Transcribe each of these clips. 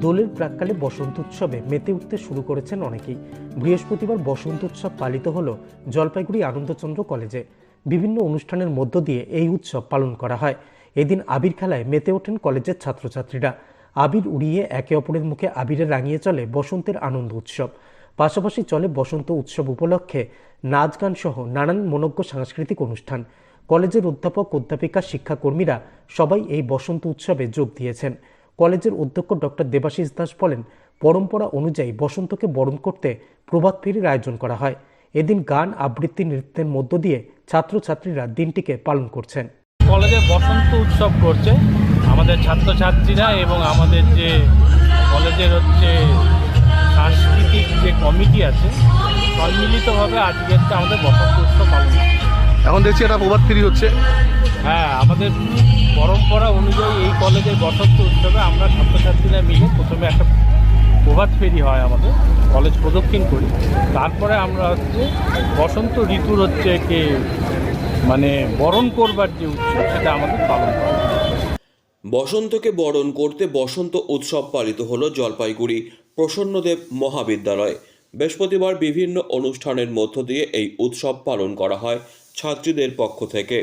দোলের প্রাককালে বসন্ত উৎসবে মেতে উঠতে শুরু করেছেন অনেকেই। বৃহস্পতিবার বসন্ত উৎসব পালিত হল জলপাইগুড়ি আনন্দচন্দ্র কলেজে। বিভিন্ন অনুষ্ঠানের মধ্য দিয়ে এই উৎসব পালন করা হয়। এদিন আবির খেলায় মেতে ওঠেন কলেজের ছাত্রছাত্রীরা। আবির উড়িয়ে একে অপরের মুখে আবিরে রাঙিয়ে চলে বসন্তের আনন্দ উৎসব। পাশাপাশি চলে বসন্ত উৎসব উপলক্ষে নাচ গান সহ নানান মনজ্ঞ সাংস্কৃতিক অনুষ্ঠান। কলেজের অধ্যাপক, অধ্যাপিকা, শিক্ষাকর্মীরা সবাই এই বসন্ত উৎসবে যোগ দিয়েছেন। কলেজের অধ্যক্ষ ডক্টর দেবাশিস দাস বলেন পরম্পরা অনুযায়ী বসন্তকে বরণ করতে প্রভাত ফেরির আয়োজন করা হয়। এদিন গান আবৃত্তি নৃত্যের মধ্য দিয়ে ছাত্রছাত্রীরা দিনটিকে পালন করছেন। কলেজে বসন্ত উৎসব করছে। আমাদের ছাত্রছাত্রীরা এবং আমাদের যে কলেজের হচ্ছে সাংস্কৃতিক যে কমিটি আছে সম্মিলিতভাবে আজকে হচ্ছে আমাদের বসন্ত উৎসব পালন। এখন দেখছি একটা প্রভাত ফেরি হচ্ছে। হ্যাঁ আমাদের পরম্পরা অনুযায়ী এই কলেজের বসন্ত উৎসবে আমরা ছাত্রছাত্রীরা মিলে প্রথমে একটা প্রভাত ফেরি হয় আমাদের, কলেজ প্রদক্ষিণ করি। তারপরে আমরা হচ্ছে বসন্ত ঋতুর হচ্ছে কি মানে বরণ করবার যে উৎসব, সেটা আমাদের পালন করা বসন্তকে বরণ করতে বসন্ত উৎসব পালিত হলো জলপাইগুড়ি প্রসন্নদেব মহাবিদ্যালয়ে। বৃহস্পতিবার বিভিন্ন অনুষ্ঠানের মধ্য দিয়ে এই উৎসব পালন করা হয় ছাত্রীদের পক্ষ থেকে।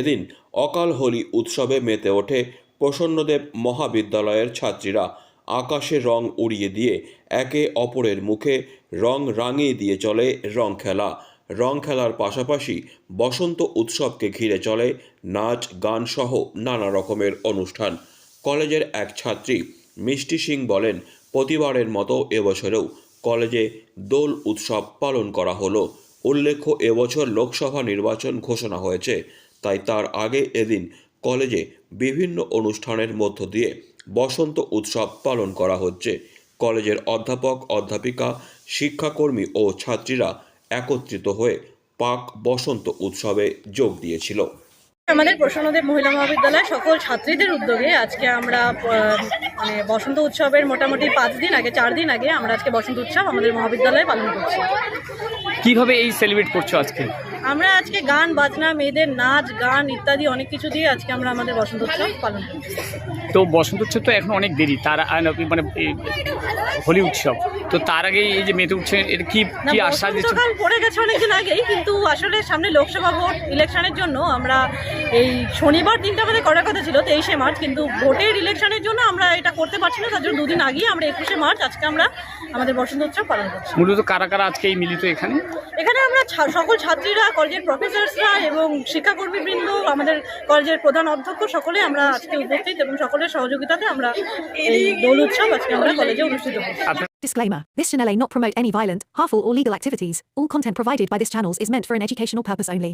এদিন অকাল হোলি উৎসবে মেতে ওঠে প্রসন্নদেব মহাবিদ্যালয়ের ছাত্রীরা। আকাশে রং উড়িয়ে দিয়ে একে অপরের মুখে রং রাঙিয়ে দিয়ে চলে রং খেলা। রং খেলার পাশাপাশি বসন্ত উৎসবকে ঘিরে চলে নাচ, গান সহ নানা রকমের অনুষ্ঠান। কলেজের এক ছাত্রী মিষ্টি সিং বলেন, প্রতিবারের মতো এবছরেও কলেজে দোল উৎসব পালন করা হলো। উল্লেখ্য, এবছর লোকসভা নির্বাচন ঘোষণা হয়েছে। তাই তার আগে এদিন কলেজে বিভিন্ন অনুষ্ঠানের মধ্য দিয়ে বসন্ত উৎসব পালন করা হচ্ছে। কলেজের অধ্যাপক অধ্যাপিকা শিক্ষাকর্মী ও ছাত্রীরা একত্রিত হয়ে পাক বসন্ত উৎসবে যোগ দিয়েছিল। আমাদের প্রসন্নদেব মহিলা মহাবিদ্যালয় সকল ছাত্রীদের উদ্যোগে আজকে আমরা মানে বসন্ত উৎসবের মোটামুটি পাঁচ দিন আগে চার দিন আগে আমরা আজকে বসন্ত উৎসব আমাদের মহাবিদ্যালয়ে পালন করছি। কীভাবে এই সেলিব্রেট করছ আজকে? আমরা আজকে গান বাজনা মেয়েদের নাচ গান ইত্যাদি অনেক কিছু দিয়ে আজকে আমরা আমাদের বসন্ত উৎসব পালন করছি তো বসন্ত উৎসব তো এখন অনেক দেরি তার মানে হোলি উৎসব। তো তার আগে এই যে মেতে উঠছে এটা কি কি আশ্বাস দিচ্ছে? পড়ে গেছে অনেকদিন আগেই কিন্তু আসলে সামনে লোকসভা ভোট ইলেকশনের জন্য আমরা এই শনিবার দিনটা আমাদের করার কথা ছিল তেইশে মার্চ কিন্তু ভোটের ইলেকশনের জন্য আমরা এটা করতে পারছি না তার জন্য দুদিন আগেই আমরা একুশে মার্চ আজকে আমরা আমাদের বসন্ত উৎসব পালন করছি। মূলত কারা কারা আজকে এই মিলিত এখানে? এখানে আমরা সকল ছাত্রীরা কলেজের প্রফেসরসরা এবং শিক্ষাকর্মীবৃন্দ আমাদের কলেজের প্রধান অধ্যক্ষ সকলে আমরা আজকে উপস্থিত এবং সকলের সহযোগিতাতে আমরা এই দোল উৎসব আজকে আমরা কলেজে অনুষ্ঠিত করছি Disclaimer This channel may not promote any violent, harmful, or legal activities. All content provided by this channel is meant for an educational purpose only.